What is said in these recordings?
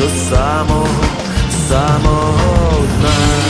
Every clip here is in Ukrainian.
до самого, самого дна.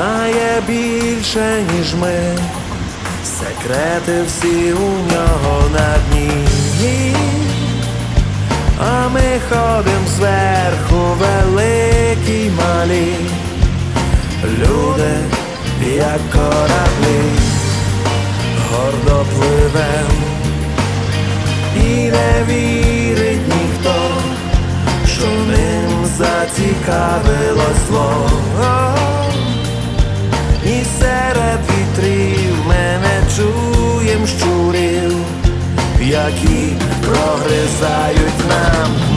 знає більше, ніж ми, секрети всі у нього на дні. А ми ходим зверху великі й малі, люди, як кораблі, гордо пливем, і не вірить ніхто що ним зацікавилось asla yürütmem